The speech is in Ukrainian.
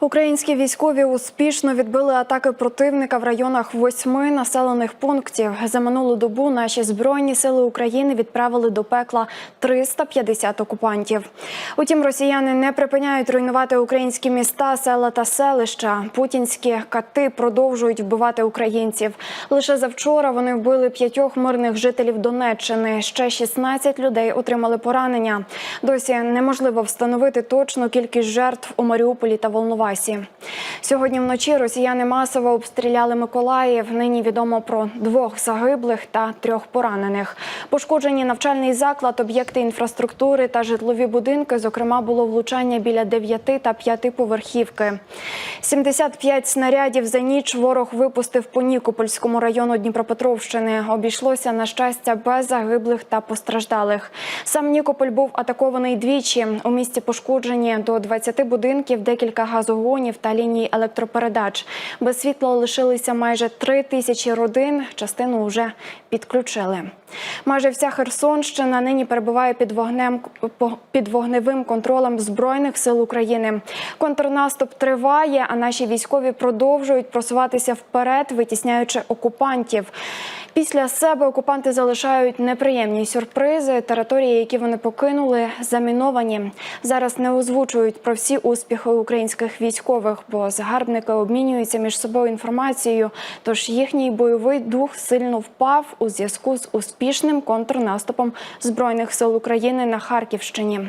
Українські військові успішно відбили атаки противника в районах восьми населених пунктів. За минулу добу наші збройні сили України відправили до пекла 350 окупантів. Утім, росіяни не припиняють руйнувати українські міста, села та селища. Путінські кати продовжують вбивати українців. Лише завчора вони вбили п'ятьох мирних жителів Донеччини. Ще 16 людей отримали поранення. Досі неможливо встановити точну кількість жертв у Маріуполі та Волновасі. Сьогодні вночі росіяни масово обстріляли Миколаїв. Нині відомо про двох загиблих та трьох поранених. Пошкоджені навчальний заклад, об'єкти інфраструктури та житлові будинки. Зокрема, було влучання біля 9 та 5 поверхівки. 75 снарядів за ніч ворог випустив по Нікопольському району Дніпропетровщини. Обійшлося на щастя без загиблих та постраждалих. Сам Нікополь був атакований двічі. У місті пошкоджені до 20 будинків, декілька газогонів та ліній електропередач. Без світла лишилися майже 3 тисячі родин. Частину вже підключили. Майже вся Херсонщина нині перебуває під вогнем під вогневим контролем збройних сил України. Контрнаступ триває, а наші військові продовжують просуватися вперед, витісняючи окупантів. Після себе окупанти залишають неприємні сюрпризи. Території, які вони покинули, заміновані. Зараз не озвучують про всі успіхи українських військових, бо загарбники обмінюються між собою інформацією. Тож їхній бойовий дух сильно впав у зв'язку з успішним контрнаступом збройних сил України на Харківщині.